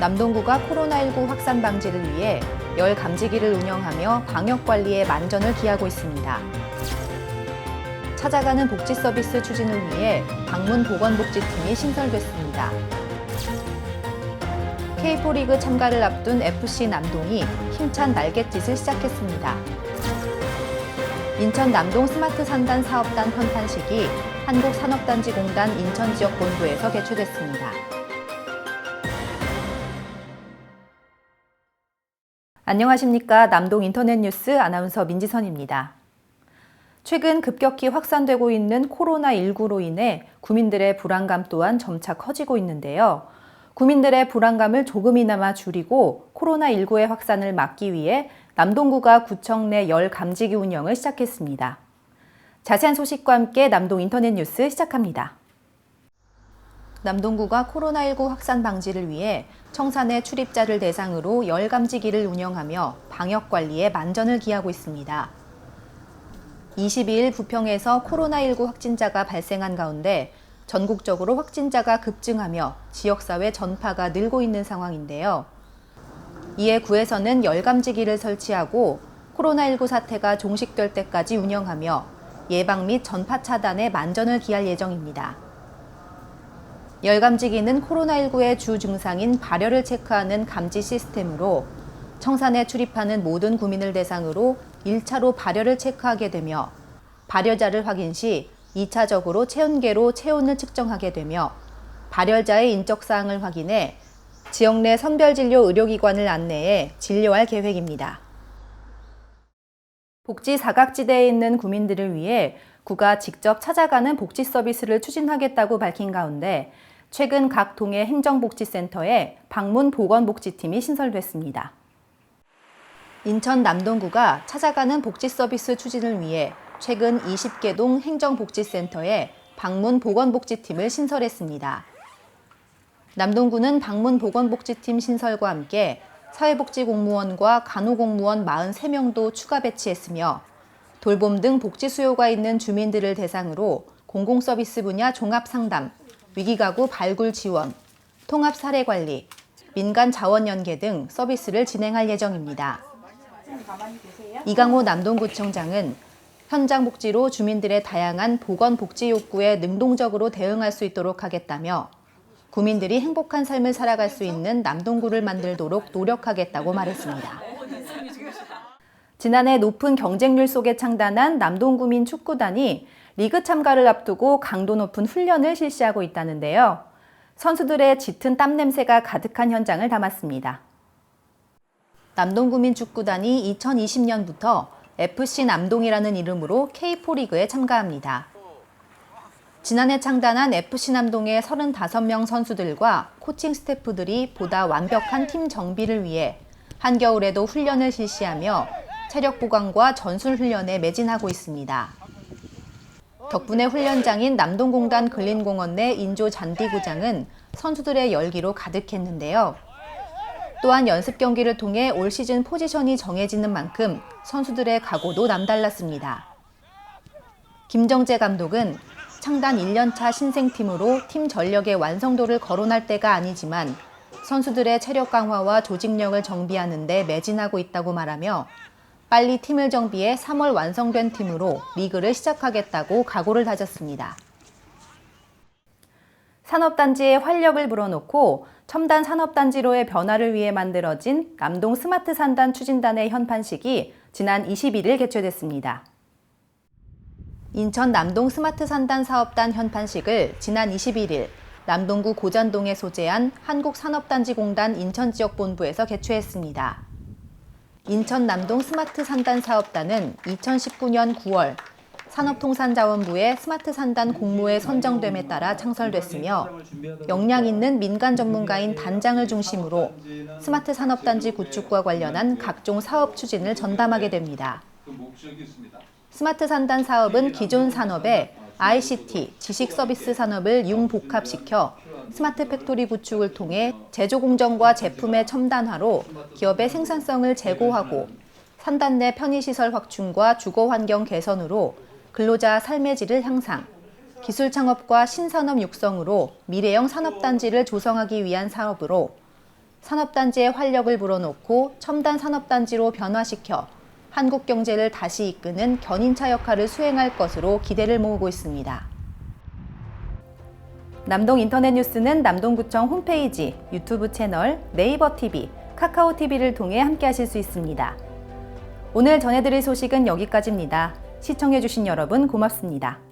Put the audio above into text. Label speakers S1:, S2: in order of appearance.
S1: 남동구가 코로나19 확산 방지를 위해 열 감지기를 운영하며 방역 관리에 만전을 기하고 있습니다. 찾아가는 복지 서비스 추진을 위해 방문 보건복지팀이 신설됐습니다. K4 리그 참가를 앞둔 FC 남동이 힘찬 날갯짓을 시작했습니다. 인천 남동 스마트 산단 사업단 현판식이 한국산업단지공단 인천지역본부에서 개최됐습니다. 안녕하십니까. 남동 인터넷 뉴스 아나운서 민지선입니다. 최근 급격히 확산되고 있는 코로나19로 인해 구민들의 불안감 또한 점차 커지고 있는데요. 구민들의 불안감을 조금이나마 줄이고 코로나19의 확산을 막기 위해 남동구가 구청 내 열 감지기 운영을 시작했습니다. 자세한 소식과 함께 남동 인터넷 뉴스 시작합니다. 남동구가 코로나19 확산 방지를 위해 청산의 출입자를 대상으로 열 감지기를 운영하며 방역 관리에 만전을 기하고 있습니다. 22일 부평에서 코로나19 확진자가 발생한 가운데 전국적으로 확진자가 급증하며 지역사회 전파가 늘고 있는 상황인데요. 이에 구에서는 열감지기를 설치하고 코로나19 사태가 종식될 때까지 운영하며 예방 및 전파 차단에 만전을 기할 예정입니다. 열감지기는 코로나19의 주 증상인 발열을 체크하는 감지 시스템으로 청산에 출입하는 모든 구민을 대상으로 1차로 발열을 체크하게 되며 발열자를 확인 시 2차적으로 체온계로 체온을 측정하게 되며 발열자의 인적 사항을 확인해 지역 내 선별 진료 의료기관을 안내해 진료할 계획입니다. 복지 사각지대에 있는 구민들을 위해 구가 직접 찾아가는 복지 서비스를 추진하겠다고 밝힌 가운데 최근 각 동해 행정복지센터에 방문 보건복지팀이 신설됐습니다. 인천 남동구가 찾아가는 복지 서비스 추진을 위해 최근 20개 동 행정복지센터에 방문 보건복지팀을 신설했습니다. 남동구는 방문 보건복지팀 신설과 함께 사회복지공무원과 간호공무원 43명도 추가 배치했으며 돌봄 등 복지 수요가 있는 주민들을 대상으로 공공서비스 분야 종합상담, 위기가구 발굴 지원, 통합 사례 관리, 민간 자원 연계 등 서비스를 진행할 예정입니다. 이강호 남동구청장은 현장 복지로 주민들의 다양한 보건 복지 욕구에 능동적으로 대응할 수 있도록 하겠다며 구민들이 행복한 삶을 살아갈 수 있는 남동구를 만들도록 노력하겠다고 말했습니다. 지난해 높은 경쟁률 속에 창단한 남동구민 축구단이 리그 참가를 앞두고 강도 높은 훈련을 실시하고 있다는데요. 선수들의 짙은 땀 냄새가 가득한 현장을 담았습니다. 남동구민 축구단이 2020년부터 FC 남동이라는 이름으로 K4 리그에 참가합니다. 지난해 창단한 FC 남동의 35명 선수들과 코칭 스태프들이 보다 완벽한 팀 정비를 위해 한겨울에도 훈련을 실시하며 체력 보강과 전술 훈련에 매진하고 있습니다. 덕분에 훈련장인 남동공단 근린공원 내 인조 잔디구장은 선수들의 열기로 가득했는데요. 또한 연습 경기를 통해 올 시즌 포지션이 정해지는 만큼 선수들의 각오도 남달랐습니다. 김정재 감독은 창단 1년차 신생팀으로 팀 전력의 완성도를 거론할 때가 아니지만 선수들의 체력 강화와 조직력을 정비하는 데 매진하고 있다고 말하며 빨리 팀을 정비해 3월 완성된 팀으로 리그를 시작하겠다고 각오를 다졌습니다. 산업단지에 활력을 불어넣고 첨단 산업단지로의 변화를 위해 만들어진 남동 스마트 산단 추진단의 현판식이 지난 21일 개최됐습니다. 인천 남동 스마트 산단 사업단 현판식을 지난 21일 남동구 고잔동에 소재한 한국산업단지공단 인천지역본부에서 개최했습니다. 인천 남동 스마트 산단 사업단은 2019년 9월 산업통상자원부의 스마트 산단 공모에 선정됨에 따라 창설됐으며 역량 있는 민간 전문가인 단장을 중심으로 스마트 산업단지 구축과 관련한 각종 사업 추진을 전담하게 됩니다. 스마트 산단 사업은 기존 산업에 ICT, 지식 서비스 산업을 융복합시켜 스마트 팩토리 구축을 통해 제조 공정과 제품의 첨단화로 기업의 생산성을 제고하고 산단 내 편의시설 확충과 주거 환경 개선으로 근로자 삶의 질을 향상, 기술 창업과 신산업 육성으로 미래형 산업단지를 조성하기 위한 사업으로 산업단지의 활력을 불어넣고 첨단 산업단지로 변화시켜 한국 경제를 다시 이끄는 견인차 역할을 수행할 것으로 기대를 모으고 있습니다. 남동 인터넷 뉴스는 남동구청 홈페이지, 유튜브 채널, 네이버 TV, 카카오 TV를 통해 함께 하실 수 있습니다. 오늘 전해드릴 소식은 여기까지입니다. 시청해주신 여러분 고맙습니다.